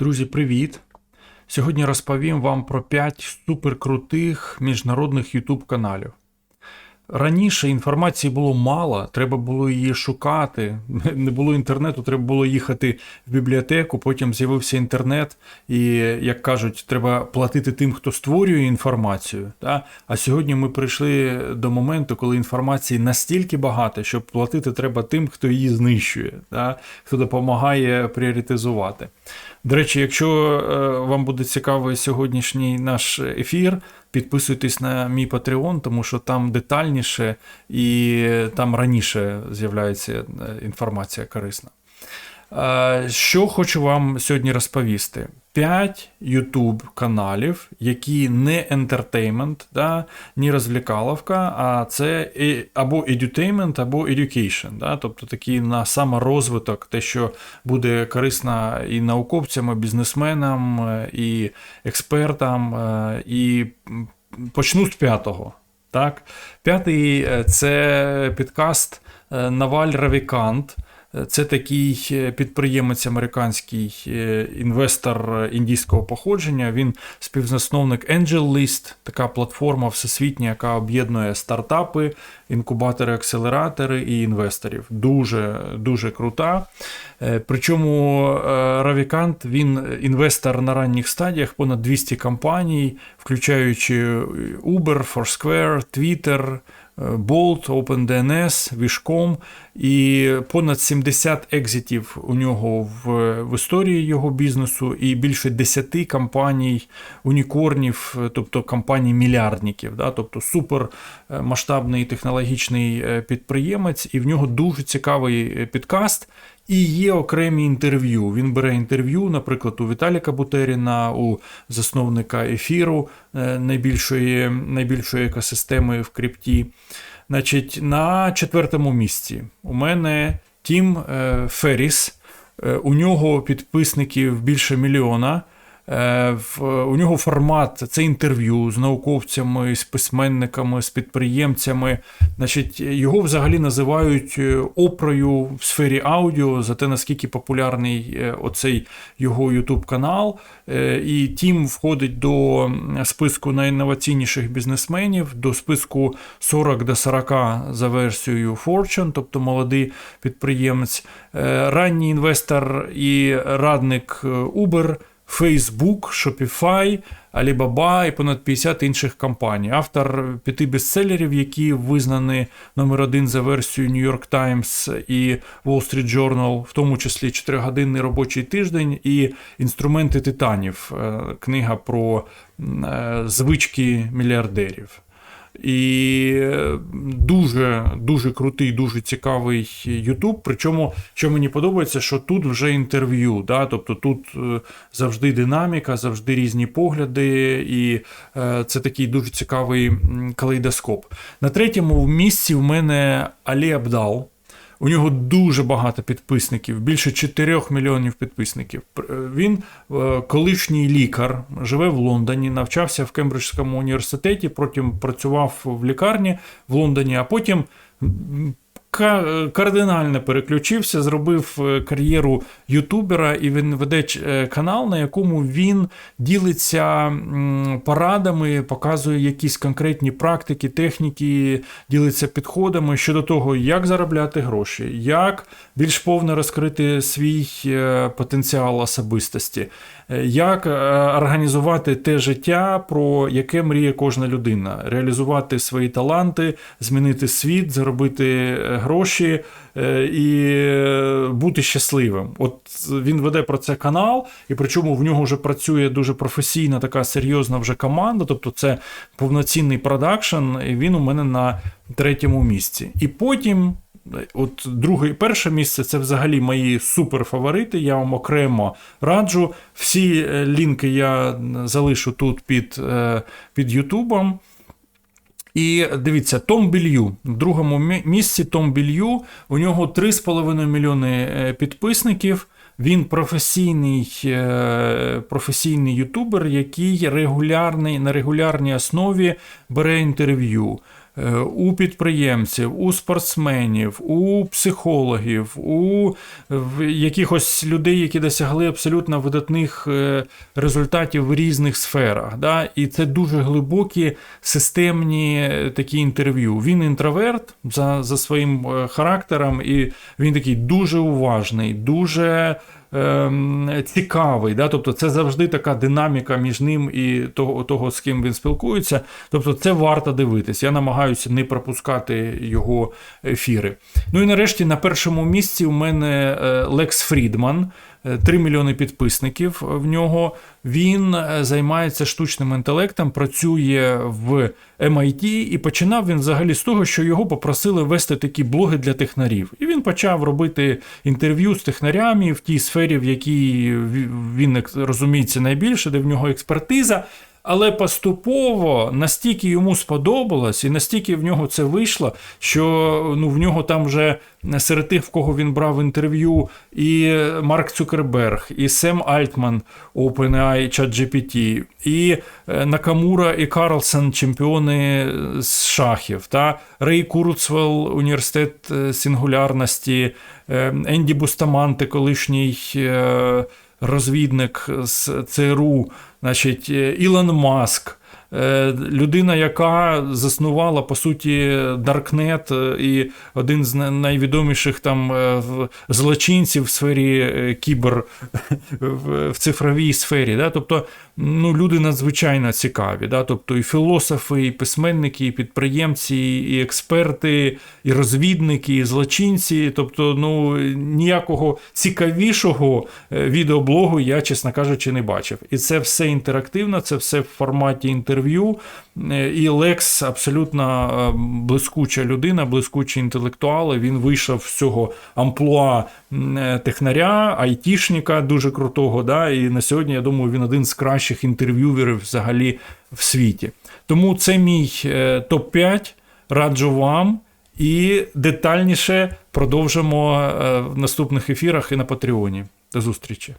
Друзі, привіт! Сьогодні розповім вам про 5 суперкрутих міжнародних YouTube каналів. Раніше інформації було мало, треба було її шукати. Не було інтернету, треба було їхати в бібліотеку, потім з'явився інтернет, і, як кажуть, треба платити тим, хто створює інформацію. Та? А сьогодні ми прийшли до моменту, коли інформації настільки багато, що платити треба тим, хто її знищує, та? хто допомагає пріоритизувати. До речі, якщо е, вам буде цікавий сьогоднішній наш ефір, підписуйтесь на мій Patreon, тому що там детальніше і там раніше з'являється е, інформація корисна. Е, Що хочу вам сьогодні розповісти: 5 YouTube каналів, які не ентертеймент, да, ні розвлікаловка, а це або edutainment, або education. Да, тобто такі на саморозвиток, те, що буде корисно і науковцям, і бізнесменам, і експертам, е, і почну з п'ятого. Так? П'ятий е, це підкаст е, Наваль Равікант. Це такий е, підприємець американський е, інвестор індійського походження. Він співзасновник AngelList, така платформа всесвітня, яка об'єднує стартапи, інкубатори, акселератори і інвесторів. Дуже дуже крута. Е, Причому Равікант він інвестор на ранніх стадіях, понад 200 компаній, включаючи Uber, Foursquare, Twitter. Bolt, OpenDNS, Вішком, і понад 70 екзитів у нього в, в історії його бізнесу, і більше 10 компаній унікорнів, тобто компаній мільярдників, да, тобто супер е, технологічний е, підприємець, і в нього дуже цікавий е, підкаст. І є окремі інтерв'ю. Він бере інтерв'ю, наприклад, у Віталіка Бутеріна, у засновника ефіру е, найбільшої, найбільшої екосистеми в крипті. Значить, на четвертому місці у мене Тім Феріс, Ферріс. Е, У нього підписників більше мільйона. Е, У нього формат це інтерв'ю з науковцями, з письменниками, з підприємцями. Значить, його взагалі називають е, опрою в сфері аудіо за те, наскільки популярний е, оцей його YouTube канал. І Тім входить до списку найінноваційніших бізнесменів, до списку 40 до 40 за версією Fortune, тобто молодий підприємець, ранній інвестор і радник Uber. Facebook, Shopify, Alibaba і понад 50 інших компаній. Автор п'яти бестселерів, які визнані номер один за версією New York Times і Wall Street Journal, в тому числі 4-годинний робочий тиждень і інструменти титанів. е, Книга про е, звички мільярдерів. І дуже дуже крутий, дуже цікавий YouTube. Причому, що мені подобається, що тут вже інтерв'ю. Да? Тобто тут е, завжди динаміка, завжди різні погляди, і е, це такий дуже цікавий калейдоскоп. На третьому місці в мене Алі Абдал. У нього дуже багато підписників, більше 4 мільйонів підписників. Е, Він е, колишній лікар, живе в Лондоні, навчався в Кембриджському університеті, потім працював в лікарні в Лондоні, а потім кардинально переключився, зробив е, кар'єру ютубера, і він веде е, канал, на якому він ділиться порадами, показує якісь конкретні практики, техніки, ділиться підходами щодо того, як заробляти гроші, як більш повно розкрити свій е, потенціал особистості, як е, організувати те життя, про яке мріє кожна людина, реалізувати свої таланти, змінити світ, заробити е, гроші е, і е, бути щасливим. От він веде про це канал, і причому в нього вже працює дуже професійна, така серйозна вже команда, тобто це повноцінний продакшн, і він у мене на третьому місці. І потім. От друге і перше місце це взагалі мої суперфаворити. Я вам окремо раджу. Всі е, лінки я залишу тут під, е, під Ютубом. І дивіться, Том Білью. В другому місці Том Білью. У нього 3,5 мільйони е, підписників. Він професійний, професійний ютубер, який регулярний, на регулярній основі бере інтерв'ю. Е, у підприємців, у спортсменів, у психологів, у якихось людей, які досягли абсолютно видатних е, результатів в різних сферах. Да? І це дуже глибокі системні е, такі інтерв'ю. Він інтроверт за, за своїм характером, і він такий дуже уважний, дуже цікавий. Да? Тобто це завжди така динаміка між ним і того, того, з ким він спілкується. Тобто це варто дивитись. Я намагаюся не пропускати його ефіри. Ну і нарешті на першому місці у мене Лекс Фрідман. 3 мільйони підписників в нього. Він е, займається штучним інтелектом, працює в MIT, і починав він взагалі з того, що його попросили вести такі блоги для технарів. І він почав робити інтерв'ю з технарями в тій сфері, в якій він розуміється найбільше, де в нього експертиза. Але поступово настільки йому сподобалось, і настільки в нього це вийшло, що ну, в нього там вже серед тих, в кого він брав інтерв'ю, і Марк Цукерберг, і Сем Альтман, OpenAI, ChatGPT, і е, Накамура і Карлсон, чемпіони з шахів, та Рей Курцвелл, університет е, сингулярності, е, Енді Бустаманте, колишній. Розвідник з ЦРУ, значить, е, Ілон Маск. Е, Людина, яка заснувала по суті Даркнет е, і один з найвідоміших там е, злочинців в сфері кібер в цифровій сфері. Да? Тобто, ну, люди надзвичайно цікаві. Да? Тобто і філософи, і письменники, і підприємці, і експерти, і розвідники, і злочинці. Тобто, ну ніякого цікавішого відеоблогу я, чесно кажучи, не бачив. І це все інтерактивно, це все в форматі інтерв'ю. Е, І Лекс абсолютно е, блискуча людина, блискучий інтелектуал. Він вийшов з цього амплуа е, технаря, айтішника дуже крутого. Да? І на сьогодні, я думаю, він один з кращих інтерв'юверів взагалі в світі. Тому це мій е, топ-5. Раджу вам. І детальніше продовжимо в наступних ефірах і на Патреоні. До зустрічі.